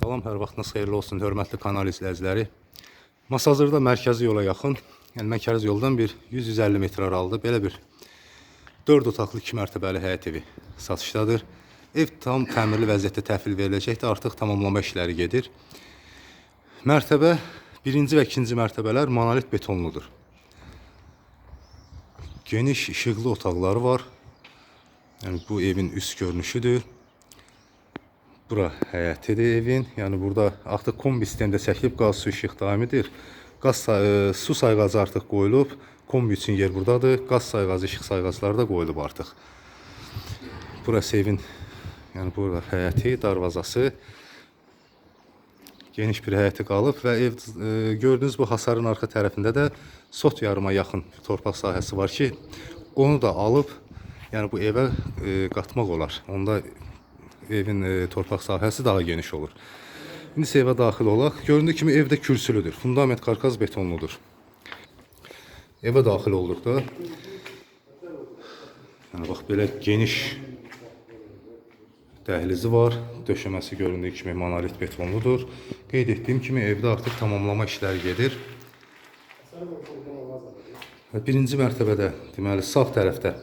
Salam, hər vaxtınız xeyirli olsun, hörmətli kanal izləyiciləri. Masazırda mərkəzi yola yaxın, yəni mərkəzi yoldan bir 100-150 metr aralıda belə bir 4 otaqlı 2 mərtəbəli həyət evi satışdadır. Ev tam təmirli vəziyyətdə təhvil veriləcəkdir, artıq tamamlama işləri gedir. Mərtəbə, birinci və ikinci mərtəbələr monolit betonludur. Geniş işıqlı otaqları var. Yəni bu evin üst görünüşüdür. Bura həyətidir evin. Yəni burada artıq kombi sistemdə çəkilib qaz, su, işıq daimidir. Qaz say- e, su sayğacı artıq qoyulub. Kombi üçün yer burdadır. Qaz sayğacı, işıq sayğacları da qoyulub artıq. Burası evin yəni burada həyəti, darvazası geniş bir həyəti qalıb və ev e, gördüyünüz bu hasarın arxa tərəfində də sot yarıma yaxın torpaq sahəsi var ki, onu da alıb yəni bu evə e, qatmaq olar. Onda evin e, torpaq sahəsi daha geniş olur. İndi evə daxil olaq. Göründüyü kimi evdə kürsülüdür. Fundament karkaz betonludur. Evə daxil olduqda yəni bax belə geniş dəhlizi var. Döşəməsi göründüyü kimi monolit betonludur. Qeyd etdiyim kimi evdə artıq tamamlama işləri gedir. Birinci mərtəbədə, deməli sağ tərəfdə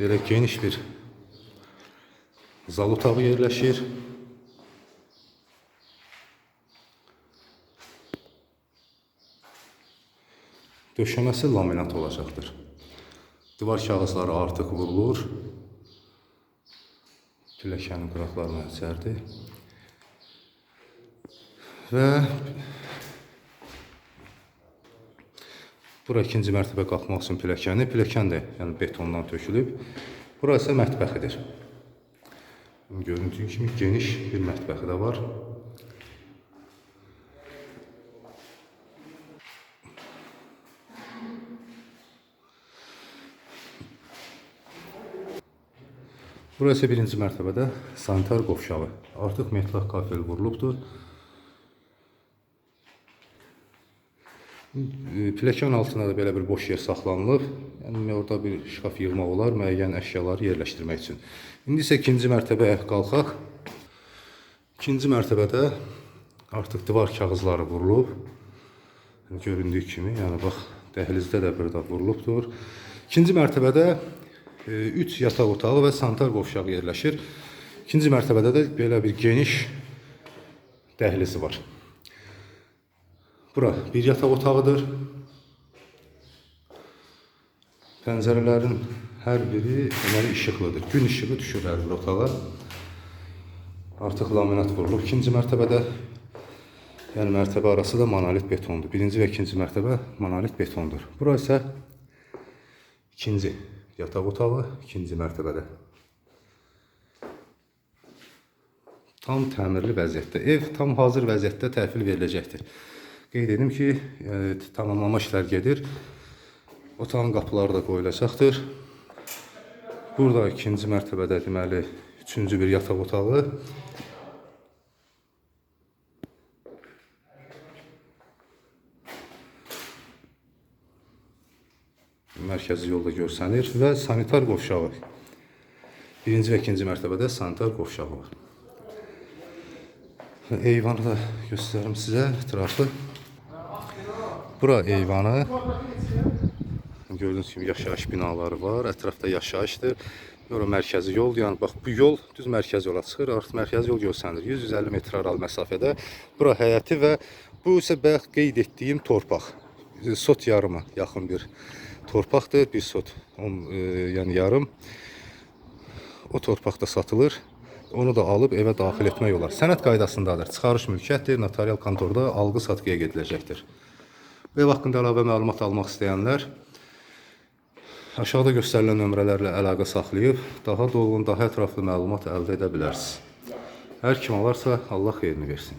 belə geniş bir zal otağı yerləşir. Döşəməsi laminat olacaqdır. Divar kağızları artıq vurulur. Pilləkənin qıraqlarına əsərdir. Və bura ikinci mərtəbə qalxmaq üçün pilləkəni, pilləkən də yəni betondan tökülüb. Bura isə mətbəxidir. Göründüyü kimi geniş bir mətbəxi də var. Burası birinci mərtəbədə sanitar qovşağı. Artıq metlaq kafel vurulubdur. Pilləkən altına da belə bir boş yer saxlanılıb. Yəni orada bir şkaf yığmaq olar, müəyyən əşyaları yerləşdirmək üçün. İndi isə ikinci mərtəbəyə qalxaq. İkinci mərtəbədə artıq divar kağızları vurulub. Yəni, göründüyü kimi, yəni bax dəhlizdə də burada vurulubdur. İkinci mərtəbədə 3 yataq otağı və sanitar qovşağı yerləşir. İkinci mərtəbədə də belə bir geniş dəhlizi var. Bura bir yataq otağıdır. Pəncərələrin hər biri deməli işıqlıdır. Gün işığı düşür hər bir otağa. Artıq laminat vurulub ikinci mərtəbədə. Yəni mərtəbə arası da monolit betondur. Birinci və ikinci mərtəbə monolit betondur. Bura isə ikinci yataq otağı, ikinci mərtəbədə. Tam təmirli vəziyyətdə. Ev tam hazır vəziyyətdə təhvil veriləcəkdir. Qeyd edim ki, yəni, tamamlama işlər gedir. Otağın qapıları da qoyulacaqdır. Burada ikinci mərtəbədə deməli üçüncü bir yataq otağı. Mərkəzi yolda görsənir və sanitar qovşağı. Birinci və ikinci mərtəbədə sanitar qovşağı var. Eyvanı da göstərim sizə ətrafı. Bura eyvanı. Gördüyünüz kimi yaşayış binaları var. Ətrafda yaşayışdır. Bura mərkəzi yol. Yəni bax bu yol düz mərkəzi yola çıxır. Artıq mərkəzi yol görsənir. 100-150 metr aralı məsafədə. Bura həyəti və bu isə bayaq qeyd etdiyim torpaq. Sot yarıma yaxın bir torpaqdır. Bir sot, on, e, yəni yarım. O torpaqda satılır. Onu da alıb evə daxil etmək olar. Sənəd qaydasındadır. Çıxarış mülkiyyətdir. Notarial kontorda alqı-satqıya gediləcəkdir. Ev haqqında əlavə məlumat almaq istəyənlər aşağıda göstərilən nömrələrlə əlaqə saxlayıb daha dolğun, daha ətraflı məlumat əldə edə bilərsiniz. Hər kim alarsa Allah xeyrini versin.